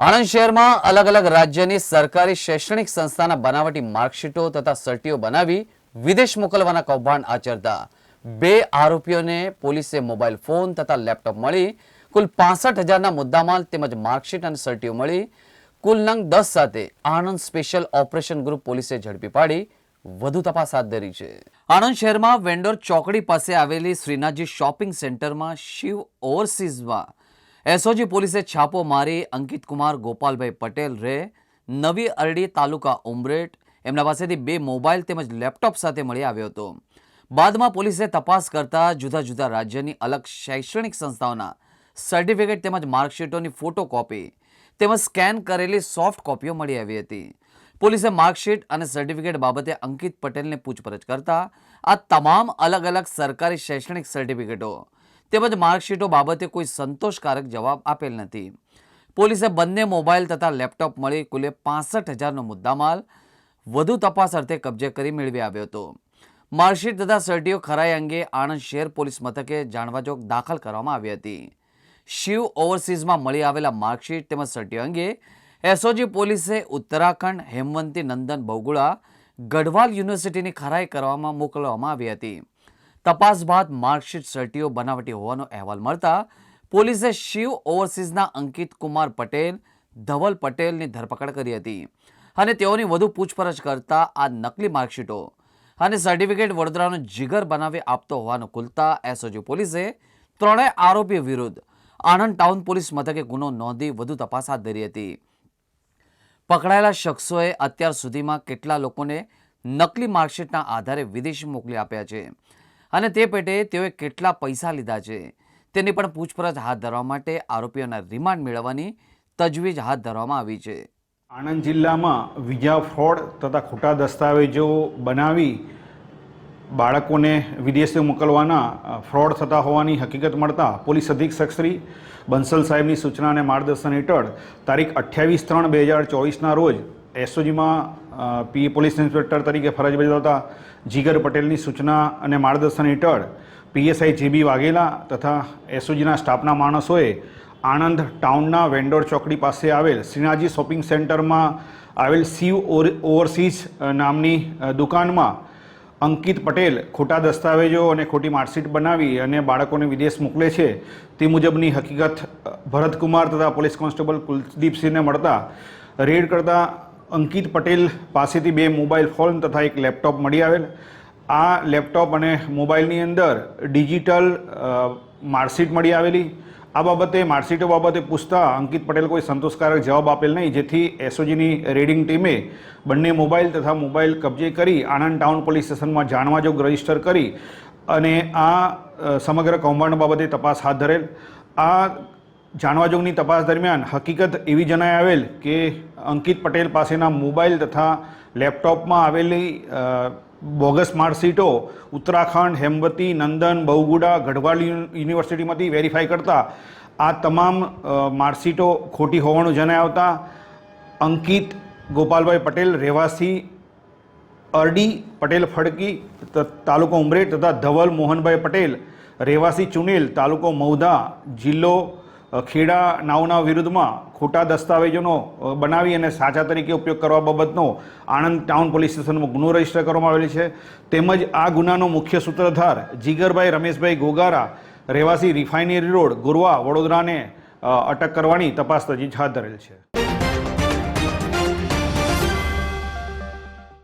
આણંદ શહેરમાં અલગ અલગ રાજ્યની સરકારી શૈક્ષણિક સંસ્થાના બનાવટી માર્કશીટો તથા સર્ટીઓ બનાવી વિદેશ મોકલવાના કૌભાંડ આચરતા બે આરોપીઓને પોલીસે મોબાઈલ ફોન તથા લેપટોપ મળી કુલ પાસઠ હજારના મુદ્દામાલ તેમજ માર્કશીટ અને સર્ટીઓ મળી. કુલ નંગ દસ સાથે આણંદ સ્પેશિયલ ઓપરેશન ગ્રુપ પોલીસે ઝડપી પાડી. વધુ તપાસ હાથ ધરી છે. આણંદ શહેરમાં વેન્ડોર ચોકડી પાસે આવેલી શ્રીનાથજી શોપિંગ સેન્ટરમાં શિવ ઓવરસીઝમાં એસઓજી પોલીસે છાપો મારી અંકિત કુમાર ગોપાલભાઈ પટેલ રે નવી અરડી તાલુકા ઉમરેટ એમના પાસેથી બે મોબાઈલ તેમજ લેપટોપ સાથે મળી આવ્યો હતો. બાદમાં પોલીસે તપાસ કરતા જુદા જુદા રાજ્યની અલગ શૈક્ષણિક સંસ્થાઓના સર્ટિફિકેટ તેમજ માર્કશીટોની ફોટોકોપી તેમજ સ્કેન કરેલી સોફ્ટ કોપીઓ મળી આવી હતી. પોલીસે માર્કશીટ અને સર્ટિફિકેટ બાબતે અંકિત પટેલને પૂછપરછ કરતા આ તમામ અલગ અલગ સરકારી શૈક્ષણિક સર્ટિફિકેટો તેમજ માર્કશીટો બાબતે કોઈ સંતોષકારક જવાબ આપેલ નથી. પોલીસે બંને મોબાઈલ તથા લેપટોપ મળી કુલે પાસઠ હજારનો મુદ્દામાલ વધુ તપાસ અર્થે કબજે કરી મેળવી આવ્યો હતો. માર્કશીટ તથા સર્ટીઓ ખરાઈ અંગે આણંદ શહેર પોલીસ મથકે જાણવાજોગ દાખલ કરવામાં આવી હતી. શિવ ઓવરસીઝમાં મળી આવેલા માર્કશીટ તેમજ સર્ટીઓ અંગે એસઓજી પોલીસે ઉત્તરાખંડ હેમવંતી નંદન બહુગુળા ગઢવાલ યુનિવર્સિટીની ખરાઈ કરવામાં મોકલવામાં આવી હતી. તપાસ બાદ માર્કશીટ સર્ટીઓ બનાવટી હોવાનો અહેવાલ મળતા પોલીસે શિવ ઓવરસીઝના અંકિત કુમાર પટેલ, ધવલ પટેલની ધરપકડ કરી હતી અને તેઓની વધુ પૂછપરછ કરતા આ નકલી માર્કશીટો અને સર્ટિફિકેટ વડોદરાનો જીગર બનાવી આપતો હોવાનું ખુલતા એસઓજી પોલીસે ત્રણેય આરોપીઓ વિરુદ્ધ આણંદ ટાઉન પોલીસ મથકે ગુનો નોંધી વધુ તપાસ હાથ ધરી હતી. પકડાયેલા શખ્સોએ અત્યાર સુધીમાં કેટલા લોકોને નકલી માર્કશીટના આધારે વિદેશ મોકલી આપ્યા છે? અને તે પેટે તેઓએ કેટલા પૈસા લીધા છે? તેની પણ પૂછપરછ હાથ ધરવા માટે આરોપીઓના રિમાન્ડ મેળવવાની તજવીજ હાથ ધરવામાં આવી છે. આણંદ જિલ્લામાં વિઝા ફ્રોડ તથા ખોટા દસ્તાવેજો બનાવી બાળકોને વિદેશે મોકલવાના ફ્રોડ થતા હોવાની હકીકત મળતા પોલીસ અધિક્ષક શ્રી બંસલ સાહેબની સૂચના અને માર્ગદર્શન હેઠળ તારીખ અઠ્યાવીસ ત્રણ બે હજાર ચોવીસના રોજ એસઓજીમાં પી પોલીસ ઇન્સ્પેક્ટર તરીકે ફરજ બજાવતા જીગર પટેલની સૂચના અને માર્ગદર્શન હેઠળ પીએસઆઈ જેબી વાઘેલા તથા એસઓજીના સ્ટાફના માણસોએ આણંદ ટાઉનના વેન્ડોર ચોકડી પાસે આવેલ શ્રીનાજી શોપિંગ સેન્ટરમાં આવેલ શિવ ઓવરસીઝ નામની દુકાનમાં અંકિત પટેલ ખોટા દસ્તાવેજો અને ખોટી માર્કશીટ બનાવી અને બાળકોને વિદેશ મોકલે છે તે મુજબની હકીકત ભરતકુમાર તથા પોલીસ કોન્સ્ટેબલ કુલદીપસિંહને મળતા રેડ કરતા અંકિત પટેલ પાસેથી બે મોબાઈલ ફોન તથા એક લેપટોપ મળી આવેલ. આ લેપટોપ અને મોબાઈલની અંદર ડિજિટલ માર્કશીટ મળી આવેલી. આ બાબતે, માર્કશીટો બાબતે પૂછતા અંકિત પટેલ કોઈ સંતોષકારક જવાબ આપેલ નહીં. જેથી એસઓજીની રેડિંગ ટીમે બંને મોબાઈલ તથા મોબાઈલ કબજે કરી આણંદ ટાઉન પોલીસ સ્ટેશનમાં જાણવાજોગ રજિસ્ટર કરી અને આ સમગ્ર કૌભાંડ બાબતે તપાસ હાથ ધરેલ. આ જાણવાજોગની તપાસ દરમિયાન હકીકત એવી જણાઈ આવેલ કે અંકિત પટેલ પાસેના મોબાઈલ તથા લેપટોપમાં આવેલી બોગસ માર્કશીટો ઉત્તરાખંડ, હેમવતી, નંદન, બહુગુડા, ગઢવાલ યુનિવર્સિટીમાંથી વેરીફાઈ કરતા આ તમામ માર્કશીટો ખોટી હોવાનું જણાય આવતા અંકિત ગોપાલભાઈ પટેલ, રહેવાસી અરડી, પટેલ ફડકી તાલુકો ઉમરેઠ તથા ધવલ મોહનભાઈ પટેલ, રહેવાસી ચુનેલ, તાલુકો મૌધા જિલ્લો ખેડા નાવના વિરુદ્ધમાં ખોટા દસ્તાવેજોનો બનાવી અને સાચા તરીકે ઉપયોગ કરવા બાબતનો આણંદ ટાઉન પોલીસ સ્ટેશનમાં ગુનો રજિસ્ટર કરવામાં આવેલ છે. તેમજ આ ગુનાનો મુખ્ય સૂત્રધાર જીગરભાઈ રમેશભાઈ ગોગારા, રહેવાસી રિફાઇનરી રોડ, ગુરવા, વડોદરાને અટક કરવાની તપાસ તજવીજ હાથ ધરેલ છે.